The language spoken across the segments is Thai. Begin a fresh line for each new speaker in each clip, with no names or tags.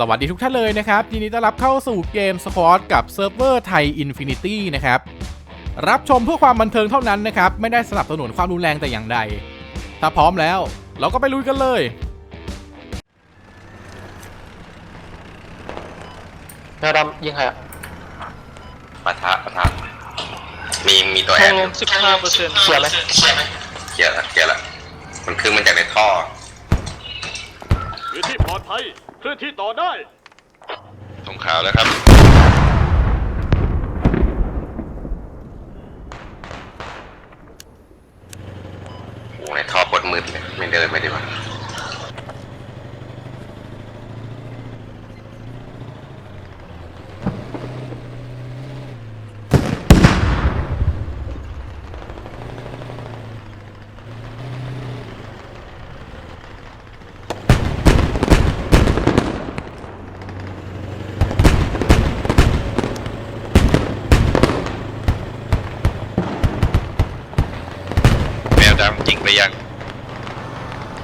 สวัสดีทุกท่านเลยนะครับยินดีต้อนรับเข้าสู่เกมสควอตกับเซิร์ฟเวอร์ไทยอินฟินิตี้นะครับ รับชมเพื่อความบันเทิงเท่านั้นนะครับ ไม่ได้สนับสนุนความรุนแรงแต่อย่างใด ถ้าพร้อมแล้ว เราก็ไปลุยกันเลย
แมวดำยิงใครอะ
ปะทะปะทะมีมีตัว
ท
แอ
อง
น
ล
อยู่
มสิบห้าเปอร์เซ็นต์เสียไหม
เกียร์ละเกียร์ละมันคือมันจากในท่อ
พื้นที่ปลอดภัย เคลื่อนที่ต่อได้
ตรงขาวแล้วครับ โอ้ยท่อปวดมืดเลยไม่เดินไม่ดีกว่า
แมวดำยิงไปยัง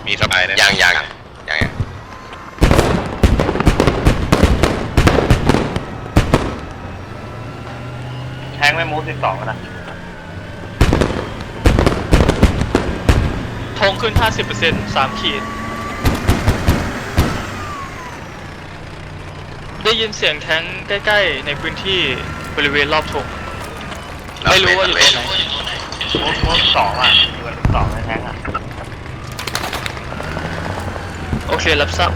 มีสบายนะ
ยังยังยังยัง
แทงไม่มูฟสิบสองนะ ทงขึ้นห้าสิบเปอร์เซ็นต์สามขีด ได้ยินเสียงแทงใกล้ ๆ ในพื้นที่บริเวณรอบธงไม่รู้ว่าอยู่ตรงไหนมูฟมูฟสองอะอยู่สิบสองในแทงอะ โอเครับทราบ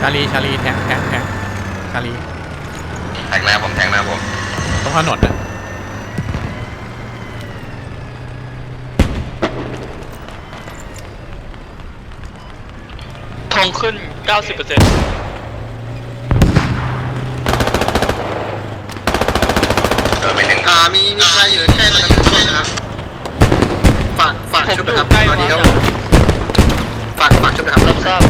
ชาลีชาลีแทงแทงแทงชาลี
แทงหน้าผมแทงหน้าผม
ตรงถนนนะ
ทงขึ้น 90เปอร์เซ็นต์
เออไม่ถึง
อ่ามีมีใครอยู่แค่ระดับช่วยนะครับฝากฝาก
ผม
ชุบ
ดู
นะครับ
ใกล้
ตอน
มา
นี้
ก
ครับฝากฝากชุบนะครับ
รับทราบ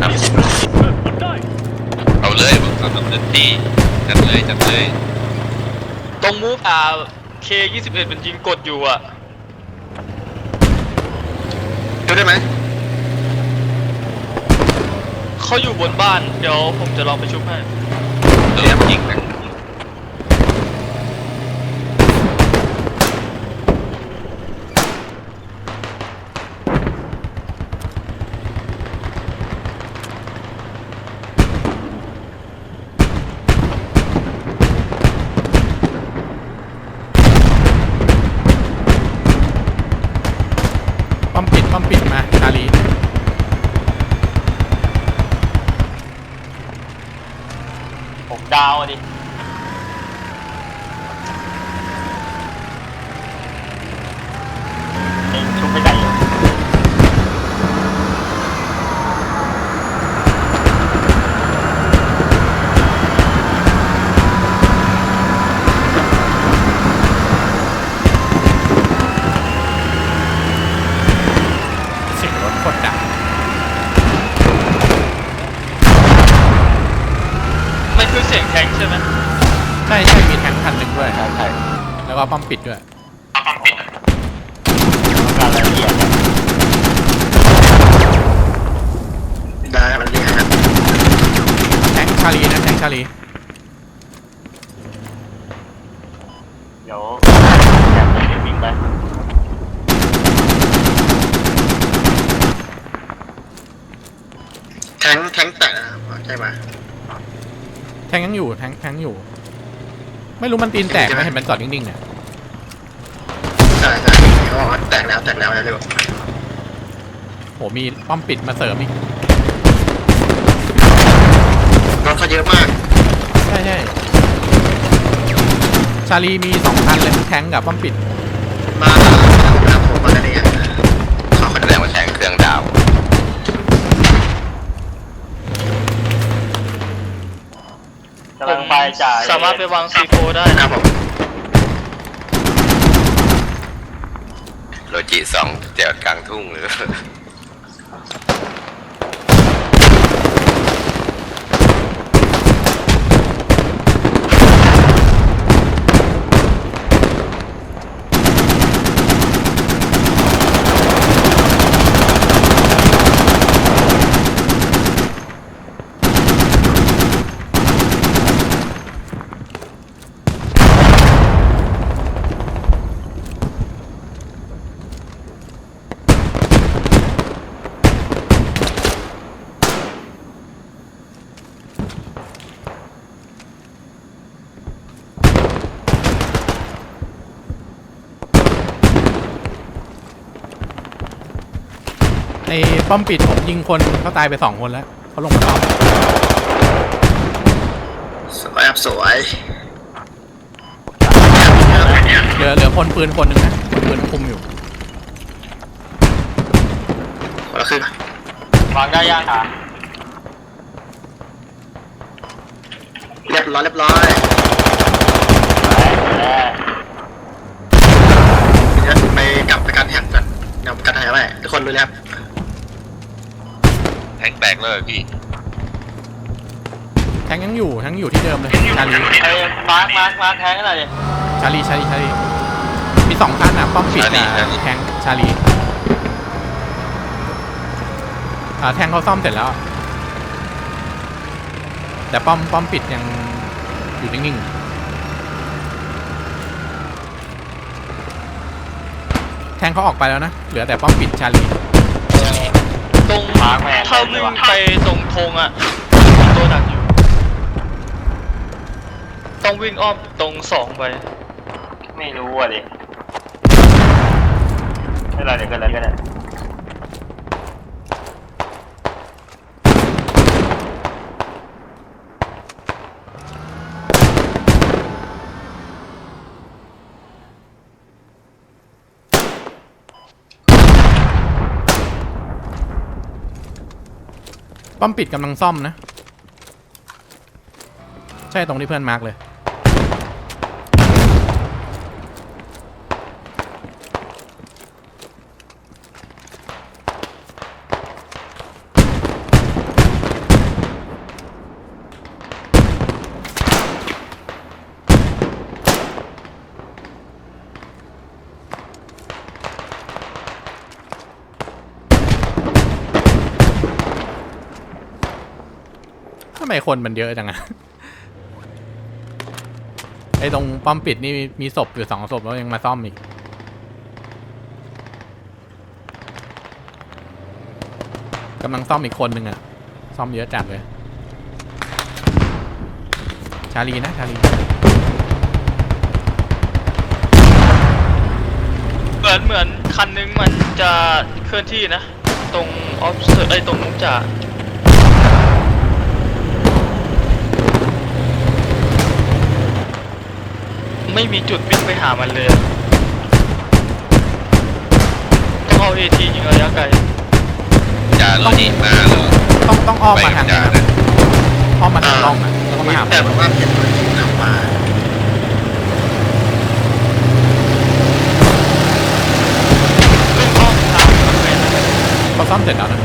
ครับ
เริ่มมันได้
เอาเลยผมทำแบบเต็มที่จัดเลยจัดเลย
ตรงมูฟอ่า K21 มันยิงกดอยู่อะ
ชุบได้ไหม
เขาอยู่บนบ้าน เดี๋ยวผมจะลองไปชุบให้
เริ่มยิงนะ
ป้อมปิดป้อมปิดมาชาลี
ผมดาวอะดิ ชุบไม่ได้อยู่
เสียงรถโคตรดัง
มันคือเสียงแทงใช่ไหม
ใช่ใช่มีแทงคันหนึ่งด้วย
ใช่ใช่
แล้วก็ป้อมปิดด้วย
การรายละเอียด
ได้มันเรียกครับ
แทงชาลีนะแทงชาลี
เดี๋ยวแอบจะวิ่งไป
แทงแทงแตะนะครับใช่ไหม
แทงยังอยู่แทงแทงอยู่ ไม่รู้มันตีนแตกไหมเห็นมันจอดนิ่งๆเนี่ย
ใช่ ใช่เขาบอกว่าแตกแล้วแตกแล้วเร็ว
โหมีป้อมปิดมาเสริมอีก
รถเขาเยอะมาก
ใช่ใช่ชาลีมีสองคันเลยแทงกับป้อมปิด
มาหาผมมาแล้วเนี่ยเขา
แสดงว่าแทงเครื่องดาว
กำลังไปจ่ายสามารถไปวางซีโฟได้
ครับผม
กิสองเจอดกลางทุ่งหรือ
อ้ป้อมปิดผมยิงคนเขาตายไปสองคนแล้วเขาลงมาซ่อม
สวยครับสวย
เหลือเหลือคนปืนคนหนึ่งนะคนปืนคุมอยู่
คนละครึ่ง
วางได้ย่างค่ะ
เรียบร้อยเรียบร้อยเดี๋ยวไปกลับไปการแข่งกันเดี๋ยวการแข่งอะไรทุกคนรู้แล้วครับ
แทงแตกเลยพี่
แทงยังอยู่แทงอยู่ที่เดิมเลย ชาลี
ไอ้มาร์คมาร์คมาร์คแทงกันหน่อยดิ
ชาลี ชาลี ชาลี มีสองคันอะ ป้อมปิดกับแทงชาลี อ่า แทงเขาซ่อมเสร็จแล้ว แต่ป้อม ป้อมปิดยังอยู่นิ่งๆแทงเขาออกไปแล้วนะ เหลือแต่ป้อมปิดชาลี
ตรงเข้าวิ่งไปตรงธงอะตัวหนักอยู่ ต้องวิ่งอ้อมตรงสองไป
ไม่รู้อะดิไม่เป็นไรเดี๋ยวกันเลยก็ได้
ป้อมปิดกำลังซ่อมนะ ใช่ตรงที่เพื่อนมาร์กเลย คนมันเยอะจังอะไอ้ตรงป้อมปิดนี่มีศพอยู่สองศพแล้วยังมาซ่อมอีก กำลังซ่อมอีกคนหนึ่งอะซ่อมเยอะจัดเลย ชาลีนะ ชาลี
เหมือนเหมือนคันนึงมันจะเคลื่อนที่นะ ตรงออฟเซอร์ไอ้ตรงมุกจ่า ไม่มีจุดวิ่งไปหามันเลยอะต้องเอาเอทียิงระยะไกล
จาโรจิมาแล้ว
ต้องต้องอ้อมมาทาง
จา
นี้นะอ้อมมาทางร่องอะแล้วก็มาหา
แต่บอกว่าเห็นคนที่นำมา
วิ่งอ้อมทางมันไปนะ
เขาซ่อมเสร็จแล้วนะ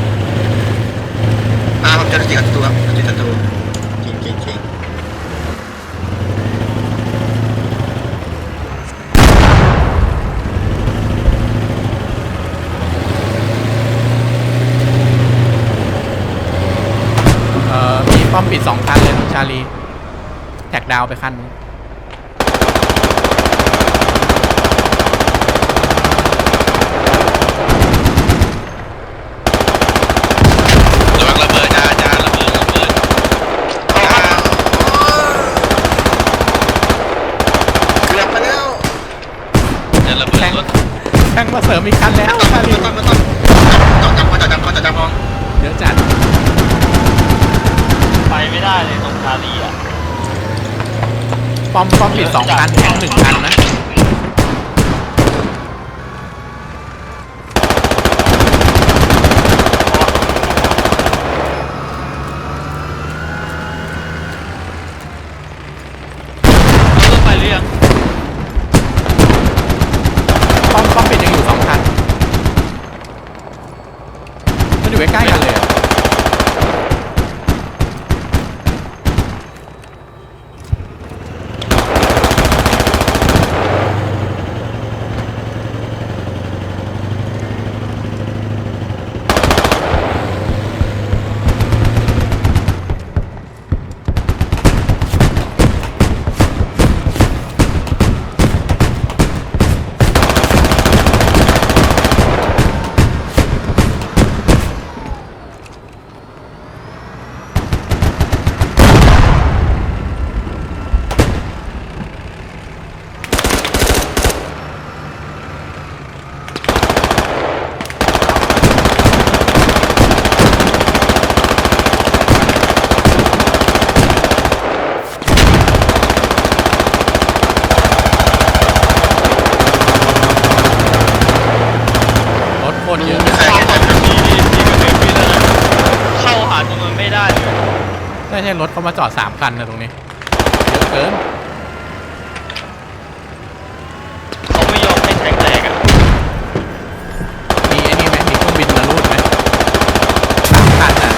อ่าผมเจอจริงกับตัวครับจริงกับตัวจริงจริงจริง
เอ่อมีป้อมปิ ดสองคันเลยชาลี แท็กดาวไปคันนึง
ระวังระเบิดจ้าจ้าระเบิดระเบิดจ้า
เกือบไปแล้ว
เดี๋ยวระเบิดรถ
แทงมาเสริมอีกคันแล้วชาลี
ไม่ต้องไม่ต้องต้องจำจำจำจำจำจำมอง
เยอะจัด
ไปไม่ได้เลยตรงคารีอะ
ป้ อมป้อมปิดสองคันแทงหนึ่งคันนะ
รถไฟหรือยัง
ป้อมป้อมปิดยังอยู่สองคันมันอยู่ใกล้ๆกันเลย มาจอดสามคันนะตรงนี้เยอะเกิน
เขาไม่ยอมให้แทงแตกอะ
มีไอ้นี่ไหมมีเครื่องบินมาลูดไหมสามคันอะ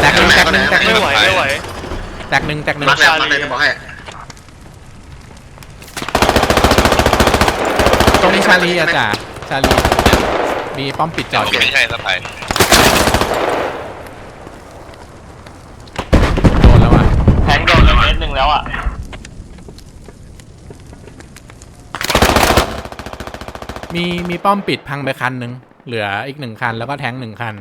แตกหนึ่งแตกหนึ่งแตกห
ไม่
นึ่ง
ไหวไม่ไหว
แตกหนึ่งแตกหนึ่ง
มักแล้วมักเลยจะบอกให้
ตรงนี้ชาลีอะจ่าชาลีมีป้อมปิดจอดอยู่
ไม่ใช่สะพาย
โดนแล้วอะ
แทงโดนไปเมตรหนึ่ งแล้วอะ
มีมีป้อมปิดพังไปคันหนึ่งเหลืออีกหนึ่งคันแล้วก็แทงหนึ่งคัน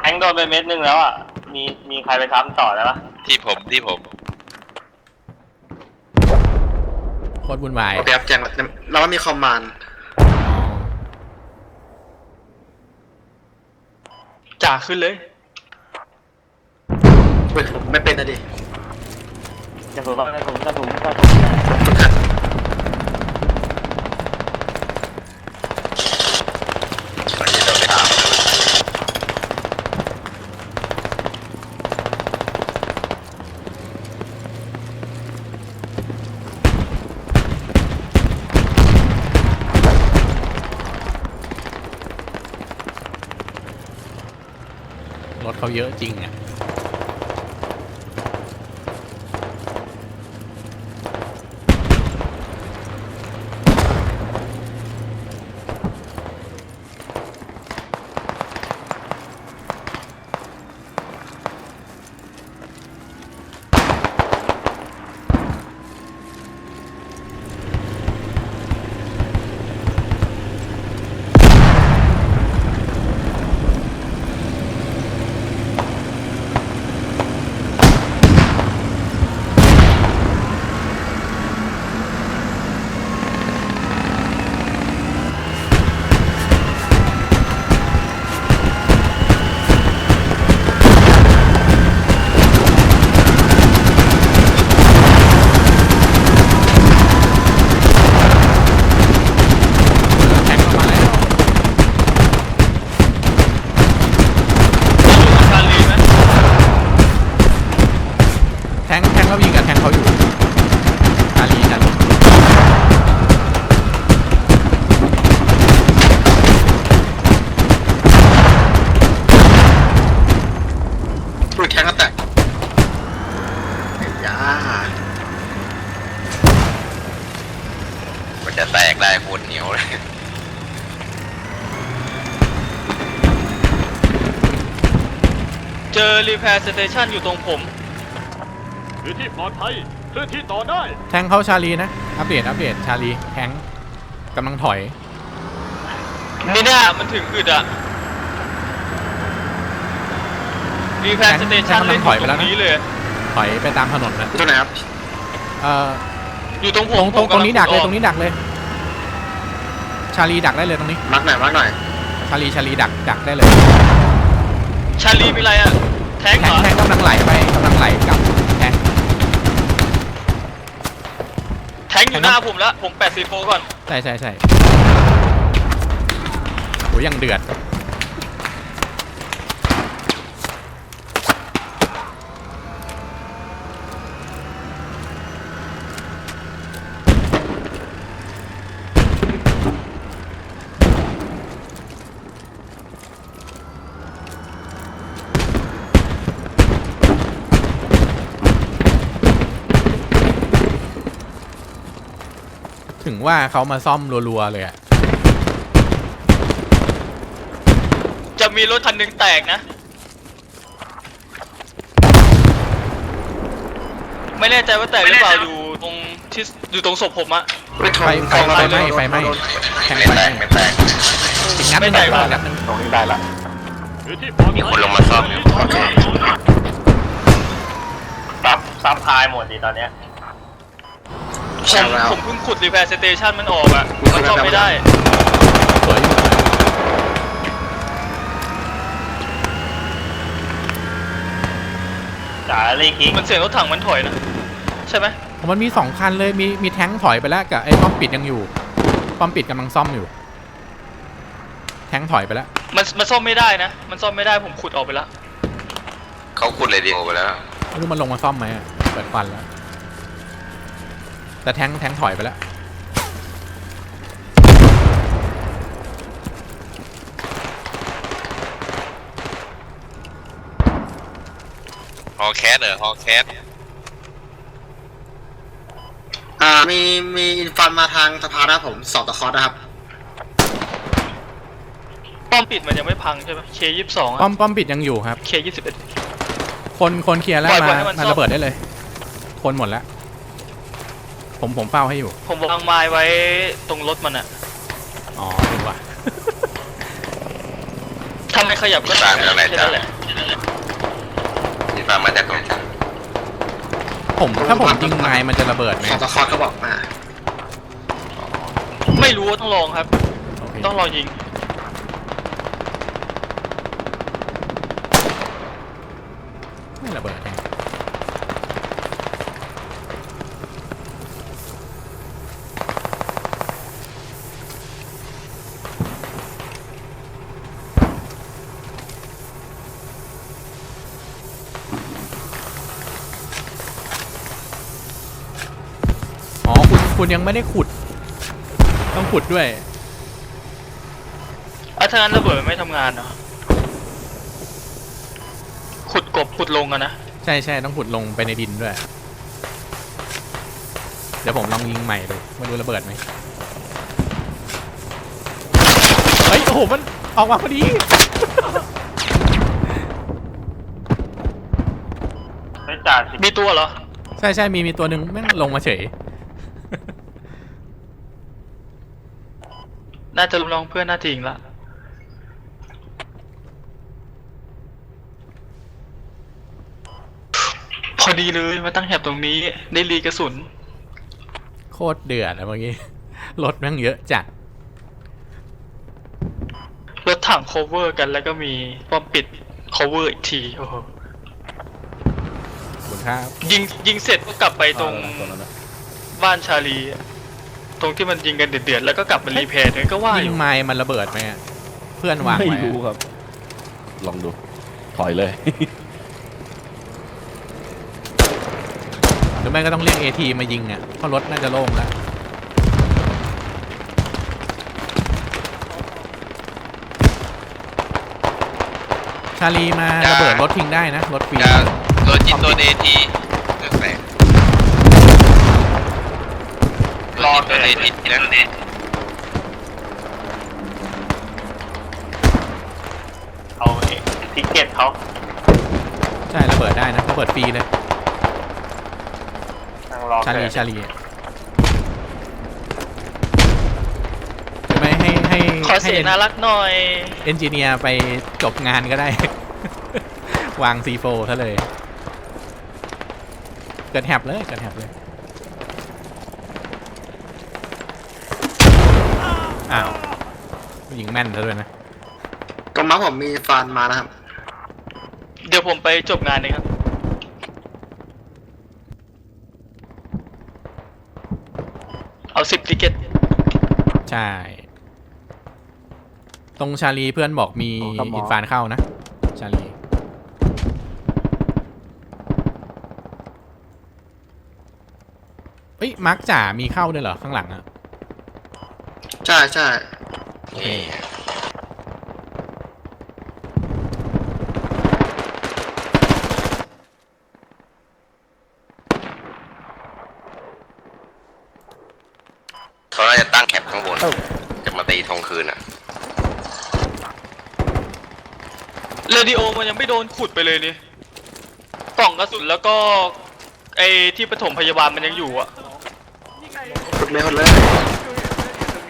แทงโดนไปเมตรหนึ่งแล้วอะ มีมีใครไปค้ำต่อแล้วปะ
ที่ผมที่ผม
โคตรวุ่นวาย
โอเคครับแจ้งเราว่ามีคอมมานด์
อ๋อ
จ่าขึ้นเลย
เว้ยผมไม่เป็ นนะดิ
กระสุนกระสุนกระสุนกระสุน
วันนี้เราไปถาม
รถเขาเยอะจริงอะ แทงเข้ามาแล้ว
ชาลีไหม
แทงแทงเขายิงกับแทงเขาอยู่ชาลีชาลี
ปลุกแทงก็แตกไอ้ยา
มันจะแตกได้โคตรเหนียวเลย
เจอ รีแพร์สเตชันอยู่ตรงผม
พื้นที่ปลอดภัยเคลื่อนที่ต่อได้
แทงเขาชาลีนะ อัปเดตอัปเดตชาลีแทงกำลังถอย
นี่น่ามันถึงอึดอะรีแพร์สเตชัน
แทงกำลั
เล่
ง
น
ถอยไป
ต
แล้
ร
ว
ง
นะ
นี้เลย
ถอยไปตามถนนนะ
ตัวไหนครับ
เอ่อ
อยู่ตรงผ
ตร
ม
งตรง
ผม
ตรงนี้ดักเลยำตรงนี้ดักเลย ชาลีดักได้เลยตรงนี้
มักหน่อยมักหน่อย
ชาลีชาลีดักดักได้เลย
ชาลีเป็นไรอะ แทง
แท
เหรงอ
แทงกำลังไหลไปกำลังไหลกลับแทง
แทงอยู่หน้าผมแล้ว ผมแปดซีโฟก่อน
ใช่ใช่ใช่โหยังเดือด ว่าเขามาซ่อมรัวๆเลยอะ
จะมีรถคันหนึ่งแตกนะ ไม่แน่ใจว่าแตกหรือเปล่าอยู่ตรงที่อยู่ตรงศพผมอะ
ไม่ท
ไฟ
น
ไฟไฟไหม้ไฟไหม้แทง
ไม่
ไฟ
แต
ไหม้
กไม่แตก
อีกนัดหนึง
ไม่แตก
อีกนัดหนึง
ตรงนี้ได้ละ
พื้นที่ปลอดภัย
มีคนลงมาซ่อมอยู่
โอเค
ซับซับพายหมดดีตอนเนี้ย
ผ
ใช่
ม
แล้ว
ผมเพิ่งขุดรีแพร์สเตชันมันออกอะมันซ่อมไม่ได้
สวยอยู่
จ่าลีคิก
มันเสียงรถถังมันถอยนะ ใช่ไหม
ผมมันมีสองคันเลยมีมีแท้งถอยไปแล้วกับไอ้ป้อมปิดยังอยู่ป้อมปิดกำลังซ่อมอยู่ แท้งถอยไปแล้ว
มันมันซ่อมไม่ได้นะ มันซ่อมไม่ได้ผมขุดออกไปแล้ว
เขาขุดเลยดีโอไปแล้ว
ไม่รู้มันลงมาซ่อมไหมอะเปิดฟันแล้ว แต่แทงแทงถอยไปแล้ว
ฮอแคสเหรอฮอแคส
อ่ามีมีอินฟันมาทางสะพานนะครับผมสอบตะคอร์สนะครับ
ป้อมปิดมันยังไม่พังใช่ไหมเคยี่สิบสอง
ป้อมป้อมปิดยังอยู่ครับ
เคยี่สิบเอ็ด
คนคนเคลียร์แล้ว
ปล่อย
มา
ให้มัน
มา
ซ่อม
ระเบิดได้เลย คนหมดแล้ว ผมผมเฝ้าให้อยู่
ผมวางไม้ไว้ตรงรถมันอะ
อ๋อดีกว่า
ถ้าไม่ขยับก็
ตามแล้วไหน
แค่
จ้ะ
นั้นแหละ
นี่ฟังมาจากตรงจ้ะ
ผมถ้าผมยิงไม้มันจะระเบิดไหม
สอบตะคอร์สเขาบอกมา
ไม่รู้ว่าต้องลองครับ
โอเค
ต้องลองยิง
ไม่ระเบิดแฮะอ๋อ คุณคุณยังไม่ได้ขุด ต้องขุดด้วย
อะถ้างั้นระเบิดมันไม่ทำงานเหรอ ขุดกบขุดลงอะนะ
ใช่ใช่ต้องขุดลงไปในดินด้วย เดี๋ยวผมลองยิงใหม่ดูไม่รู้ระเบิดไหมเฮ้ยโอ้โหมันออกมาพอดี
ไม่จ่าสิ
มีตัวเหรอ
ใช่ใช่มีมีตัวหนึ่งแม่งลงมาเฉย
น่าจะลองเพื่อนน่าจะยิงละพอดีเลยมาตั้งแถบตรงนี้ ได้รีกระสุน
โคตรเดือดอะเมื่อกี้ รถแม่งเยอะจัด
รถถัง cover กันแล้วก็มีป้อมปิด cover อีกทีโอ้โห
ขอบคุณครับ
ยิงยิงเสร็จก็กลับไปตรงบ้านชาลี ตรงที่มันยิงกันเดือดๆแล้วก็กลับมารีเพย์เนี่ยก็ว่าอ
ยิ
ยู่
งไม้มันระเบิดไหมอะเพื่อนวาง
ไม่
ไว้
รู้
อะ
ครับ ลองดู ถอยเลย
หรือไม่ก็ต้องเรียกเอทีมายิงอะเพราะรถน่าจะโล่งแล้วชาลีมาระเบิดรถทิ้งได้นะรถฟรี
จะโดนจิตโดนเอทีเลือกแปลก รอโดนเอทีนะ
เอาทิกเก็ตเขา
ใช่ระเบิดได้นะระเบิดฟรีเลย
นั่งรอ
ชาลี
เกิด
ชาลีหรือไม่ให้ให้
ขอเสียงน่ารักหน่อย
เอนจิเนียร์ไปจบงานก็ได้ วาง C4 ซะเลย เกิดแฮบเลย เกิดแฮบเลย อ้าวยิงแม่นซะด้วยนะ
ตรงม้าผมมีฟันมานะครับ
เดี๋ยวผมไปจบงานเลยครับ เอาสิบติเก็ต
ใช่ ตรงชาลีเพื่อนบอกมี
อ๋อครับหมออิ
อินฟานเข้านะ ชาลี เฮ้ยมาร์กจ่ามีเข้าด้วยเหรอ ข้างหลังอะ
ใช่ใช่
นี่เขาน่าจะตั้งแคปข้างบน จะมาตีทงคืนอะ
เรดิโอมันยังไม่โดนขุดไปเลยนี่กล่องกระสุนแล้วก็ไอที่ปฐมพยาบาลมันยังอยู่อะ
ขุดเลยขุดเลย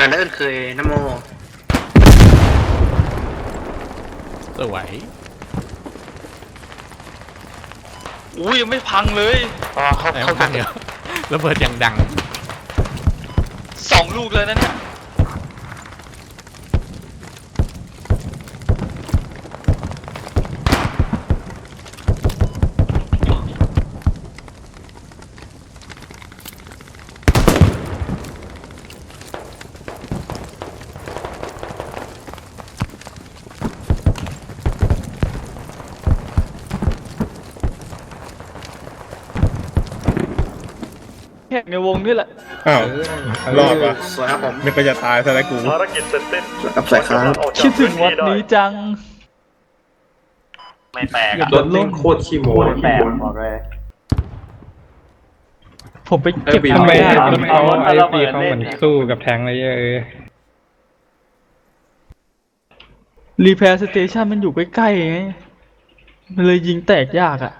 กิดอะไรขึ้นเคยนโม
สวย
อุ้ยยังไม่พังเลยอ๋อเขา
แต่
เขา
พังเดียวระเบิดอย่างดัง
สองลูกเลยนะเนี่ย แข่งในวงนี่แหละ
อ้าวรอดวะ
สวยครับผม
นึกว่าจะตายซะแล้วกู
ภารกิจเสร็จสิ้น
กับสายค้าง
คิดถึงวัดนี้จัง
ไม่แตก
โดนเล่นโคตร
ขี้โม้แตกบอกเลย
ผมไปเก็บ
ทำไม
ด้
ทำไมเอาไอ้ปีเขาเหมือนสู้
กับแทงเลยเออ
รีแพร์สเตชันมันอยู่ใกล้ๆไง มันเลยยิงแตกยากอะ